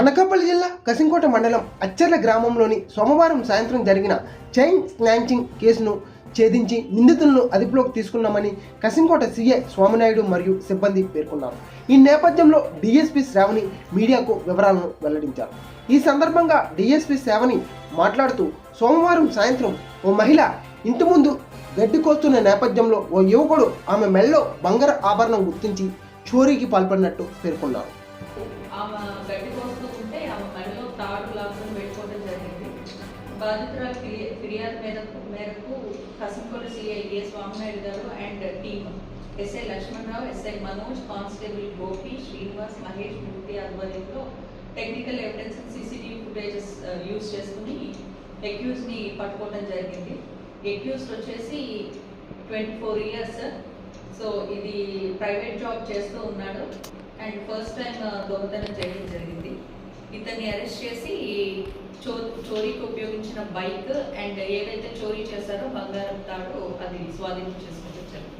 అనకాపల్లి జిల్లా కసింకోట మండలం అచ్చర్ల గ్రామంలోని సోమవారం సాయంత్రం జరిగిన చైన్ స్నాచింగ్ కేసును ఛేదించి నిందితులను అదుపులోకి తీసుకున్నామని కసింకోట సీఏ స్వామినాయుడు మరియు సిబ్బంది పేర్కొన్నారు. ఈ నేపథ్యంలో డీఎస్పీ శ్రావణి మీడియాకు వివరాలను వెల్లడించారు. ఈ సందర్భంగా డీఎస్పీ శ్రావణి మాట్లాడుతూ సోమవారం సాయంత్రం ఓ మహిళ ఇంటి ముందు గడ్డి కోస్తున్న నేపథ్యంలో ఓ యువకుడు ఆమె మెళ్ళలో బంగారు ఆభరణం గుర్తించి చోరీకి పాల్పడినట్టు పేర్కొన్నారు. ఆమె గడ్డి కోస్తూ ఉంటే ఆమె మడిలో తాడు లాక్కొని పెట్టుకోవడం జరిగింది. బాధితురాలు ఫిర్యాదు మేరకు మేరకు కసింకొల సిఐ ఏ స్వామినాయుడు గారు and team SI Lakshmanarao SI Manoj constable Gopi Srinivas Mahesh Murthy ఆధ్వర్యంలో technical evidence CCTV footages use చేసుకుని ఎక్యూజ్ని పట్టుకోవడం జరిగింది. ఎక్యూజ్డ్ వచ్చేసి ట్వంటీ ఫోర్ ఇయర్స్. సో ఇది ప్రైవేట్ జాబ్ చేస్తూ ఉన్నాడు. అండ్ ఫస్ట్ టైం దొంగతనం చేయడం జరిగింది. ఇతన్ని అరెస్ట్ చేసి చో చోరీకి ఉపయోగించిన బైక్ అండ్ ఏదైతే చోరీ చేశారో బంగారం తాడు అది స్వాధీనం చేసుకోవడం జరిగింది